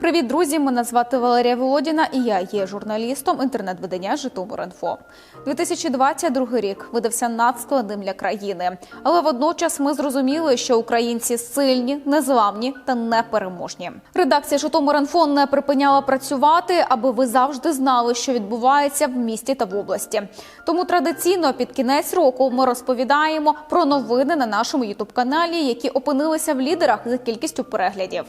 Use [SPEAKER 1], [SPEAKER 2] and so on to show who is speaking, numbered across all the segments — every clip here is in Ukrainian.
[SPEAKER 1] Привіт, друзі! Мене звати Валерія Володіна, і я є журналістом інтернет-видання Житомир.Інфо. 2022 рік видався надскладним для країни, але водночас ми зрозуміли, що українці сильні, незламні та непереможні. Редакція Житомир.Інфо не припиняла працювати, аби ви завжди знали, що відбувається в місті та в області. Тому традиційно під кінець року ми розповідаємо про новини на нашому ютуб-каналі, які опинилися в лідерах за кількістю переглядів.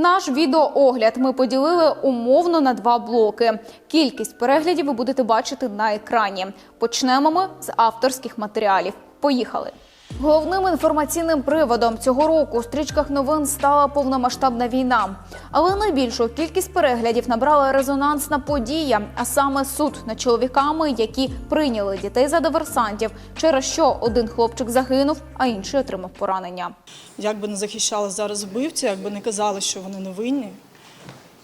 [SPEAKER 1] Наш відеоогляд ми поділили умовно на два блоки. Кількість переглядів ви будете бачити на екрані. Почнемо ми з авторських матеріалів. Поїхали. Головним інформаційним приводом цього року у стрічках новин стала повномасштабна війна. Але найбільшу кількість переглядів набрала резонансна подія, а саме суд над чоловіками, які прийняли дітей за диверсантів, через що один хлопчик загинув, а інший отримав поранення.
[SPEAKER 2] Як би не захищали зараз вбивці, як би не казали, що вони не винні,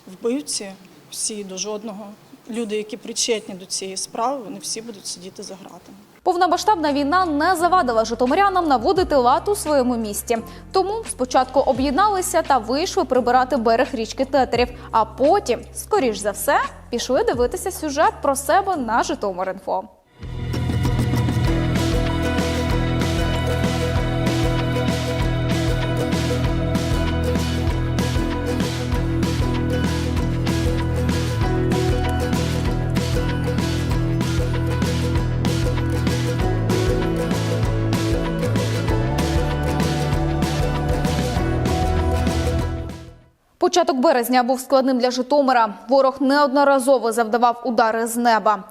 [SPEAKER 2] вбивці всі до жодного. Люди, які причетні до цієї справи, вони всі будуть сидіти за ґратами.
[SPEAKER 1] Повномасштабна війна не завадила житомирянам наводити лад у своєму місті. Тому спочатку об'єдналися та вийшли прибирати берег річки Тетерів. А потім, скоріш за все, пішли дивитися сюжет про себе на Житомир.Інфо. Початок березня був складним для Житомира. Ворог неодноразово завдавав удари з неба.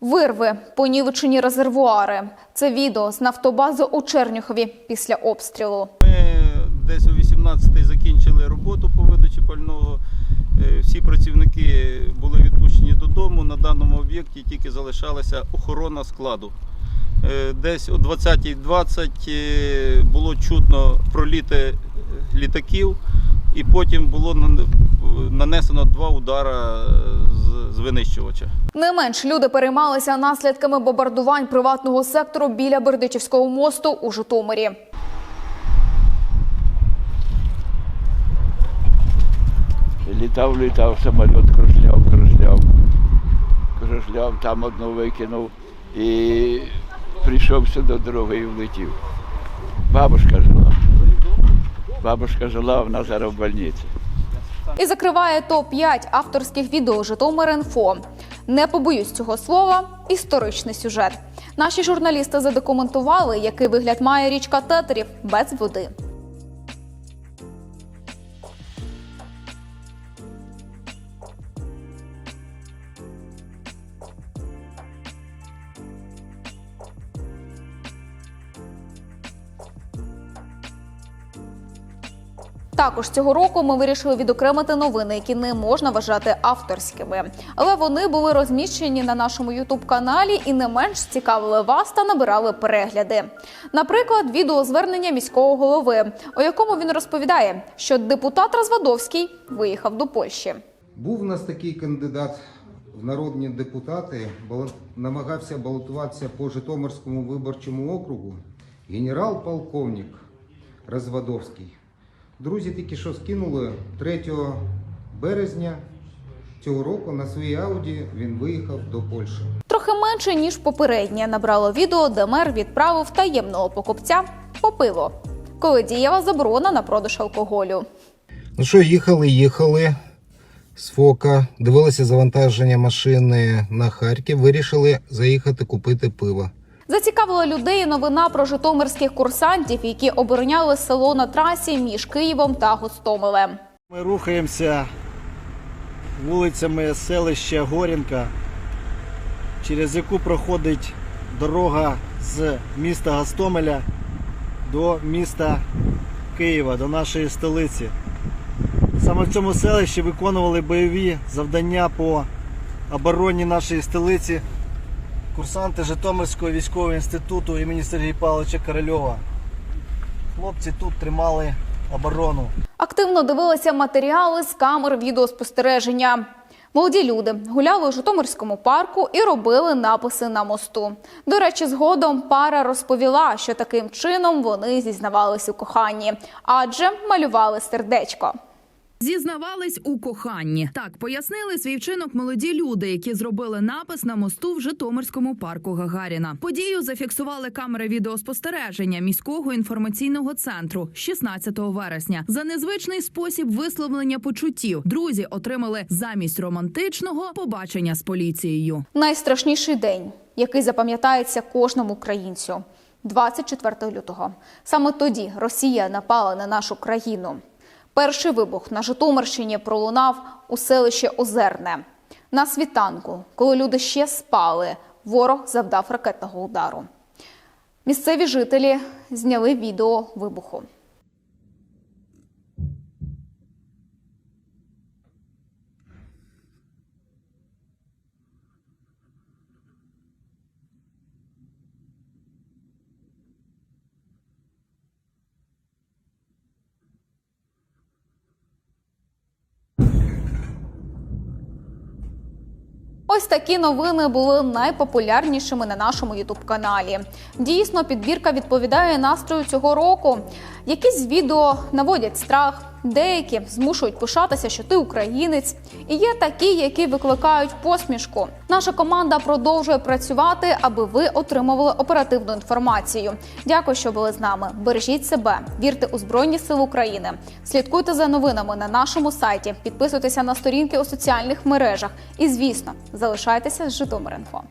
[SPEAKER 1] Вирви, понівечені резервуари. Це відео з нафтобази у Черніхові після обстрілу.
[SPEAKER 3] Ми десь о 18-й закінчили роботу по видачі пального. Е, Всі працівники були відпущені додому. На даному об'єкті тільки залишалася охорона складу. Е, Десь о 20.20 е, було чутно проліти літаків, і потім було нанесено два удара е, з- з винищувача.
[SPEAKER 1] Не менш люди переймалися наслідками бомбардувань приватного сектору біля Бердичівського мосту у Житомирі.
[SPEAKER 4] Літав, літав самоліт, кружляв, кружляв, кружляв, там одну викинув і прийшов сюди другий і влетів. Бабушка жила. Бабушка жила, вона зараз в больниці.
[SPEAKER 1] І закриває топ-5 авторських відео Житомир.Інфо. Не побоюсь цього слова. Історичний сюжет. Наші журналісти задокументували, який вигляд має річка Тетерів без води. Також цього року ми вирішили відокремити новини, які не можна вважати авторськими. Але вони були розміщені на нашому ютуб-каналі і не менш цікавили вас та набирали перегляди. Наприклад, відеозвернення міського голови, у якому він розповідає, що депутат Розвадовський виїхав до Польщі.
[SPEAKER 5] Був у нас такий кандидат в народні депутати, намагався балотуватися по Житомирському виборчому округу. Генерал-полковник Розвадовський. Друзі тільки що скинули 3 березня цього року на своїй ауді він виїхав до Польщі.
[SPEAKER 1] Трохи менше ніж попереднє набрало відео, де мер відправив таємного покупця по пиво, коли діяла заборона на продаж алкоголю.
[SPEAKER 5] Ну що, їхали, їхали з Фока, дивилися завантаження машини на Харків, вирішили заїхати купити пиво.
[SPEAKER 1] Зацікавила людей новина про житомирських курсантів, які обороняли село на трасі між Києвом та Гостомелем.
[SPEAKER 6] Ми рухаємося вулицями селища Горінка, через яку проходить дорога з міста Гостомеля до міста Києва, до нашої столиці. Саме в цьому селищі виконували бойові завдання по обороні нашої столиці курсанти Житомирського військового інституту імені Сергія Павловича Корольова. Хлопці тут тримали оборону.
[SPEAKER 1] Активно дивилися матеріали з камер відеоспостереження. Молоді люди гуляли у Житомирському парку і робили написи на мосту. До речі, згодом пара розповіла, що таким чином вони зізнавались у коханні, адже малювали сердечко.
[SPEAKER 7] Зізнавались у коханні. Так пояснили свій вчинок молоді люди, які зробили напис на мосту в Житомирському парку Гагаріна. Подію зафіксували камери відеоспостереження міського інформаційного центру 16 вересня. За незвичний спосіб висловлення почуттів друзі отримали замість романтичного побачення з поліцією.
[SPEAKER 1] Найстрашніший день, який запам'ятається кожному українцю 24 лютого. Саме тоді Росія напала на нашу країну. Перший вибух на Житомирщині пролунав у селище Озерне. На світанку, коли люди ще спали, ворог завдав ракетного удару. Місцеві жителі зняли відео вибуху. Ось такі новини були найпопулярнішими на нашому ютуб каналі. Дійсно, підбірка відповідає настрою цього року. Якісь відео наводять страх, деякі змушують пишатися, що ти українець. І є такі, які викликають посмішку. Наша команда продовжує працювати, аби ви отримували оперативну інформацію. Дякую, що були з нами. Бережіть себе, вірте у Збройні Сили України. Слідкуйте за новинами на нашому сайті, підписуйтеся на сторінки у соціальних мережах. І, звісно, залишайтеся з Житомир.Інфо.